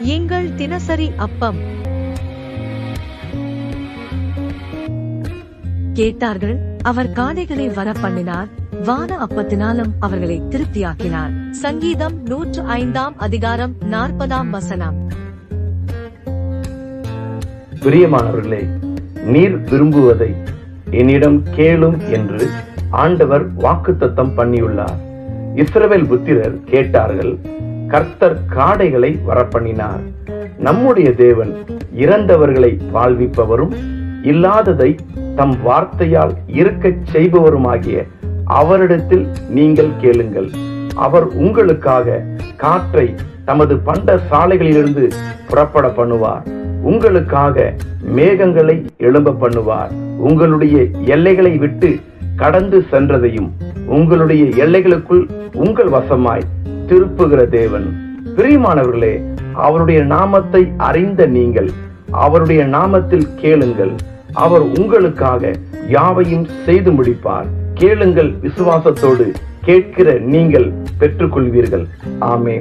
எங்கள் தினசரி அப்பம். கேட்டார்கள் அவர் காதைகளை வர பண்ணினார் வான அப்பத்தினாலும் அவர்களை திருப்தியாக்கினார். சங்கீதம் நூற்று ஐந்தாம் அதிகாரம் நாற்பதாம் வசனம். பிரியமானவர்களே நீர் விரும்புவதை என்னிடம் கேளும் என்று ஆண்டவர் வாக்குத்தத்தம் பண்ணியுள்ளார். இஸ்ரவேல் புத்திரர் கேட்டார்கள் கர்த்தர் காடைகளை வரப்பண்ணினார். நம்முடைய தேவன் இறந்தவர்களை வாழ்விப்பவரும் இல்லாததை தம் வார்த்தையால் இருக்கச் செய்பவருமாகிய அவரிடத்தில் நீங்கள் கேளுங்கள். அவர் உங்களுக்காக காற்றை தமது பண்ட சாலைகளிலிருந்து புறப்பட பண்ணுவார். உங்களுக்காக மேகங்களை எழும்ப பண்ணுவார். உங்களுடைய எல்லைகளை விட்டு கடந்து சென்றதையும் உங்களுடைய எல்லைகளுக்குள் உங்கள் வசமாய் திருப்புகிற தேவன். பிரியமானவர்களே அவருடைய நாமத்தை அறிந்த நீங்கள் அவருடைய நாமத்தில் கேளுங்கள். அவர் உங்களுக்காக யாவையும் செய்து முடிப்பார். கேளுங்கள் விசுவாசத்தோடு கேட்கிற நீங்கள் பெற்றுக்கொள்வீர்கள். ஆமே